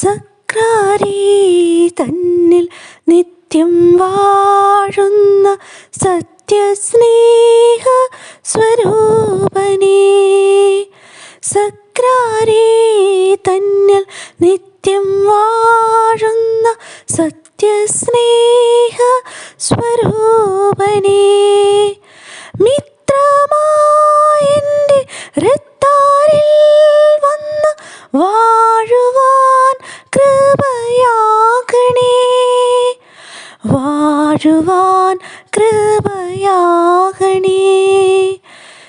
സക്രാരി തന്നിൽ നിത്യം വാഴുന്ന സത്യസ്നേഹ സ്വരൂപനേ. സക്രാരി തന്നിൽ നിത്യം വാഴുന്ന സത്യസ്നേഹ സ്വരൂപനേ. മിത്രമായെന്റെ വാഴുവാൻ കൃപയാകണേ.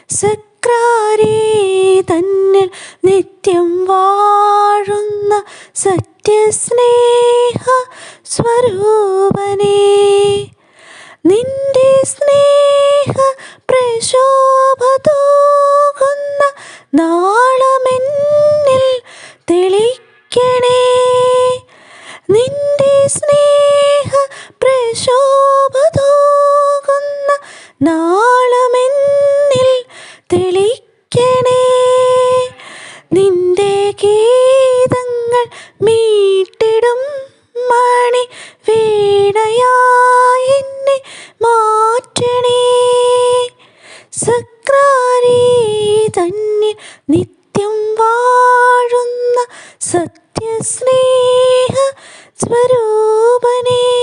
സക്രാരി തന്നിൽ നിത്യം വാഴുന്ന സത്യസ്നേഹ സ്വരൂപനേ. നിന്റെ സ്നേഹ പ്രശോഭതോകുന്ന നാളമെന്നിൽ തെളിക്കണേ. നിന്റെ സ്നേഹ നാളമെന്നിൽ തെളിക്കണേ. നിന്റെ ഗീതങ്ങൾ മീട്ടിടും മണി വീണയായി എന്നെ മാറ്റണേ. സക്രാരി തന്നെ നിത്യം വാഴുന്ന സത്യസ്നേഹ സ്വരൂപനേ.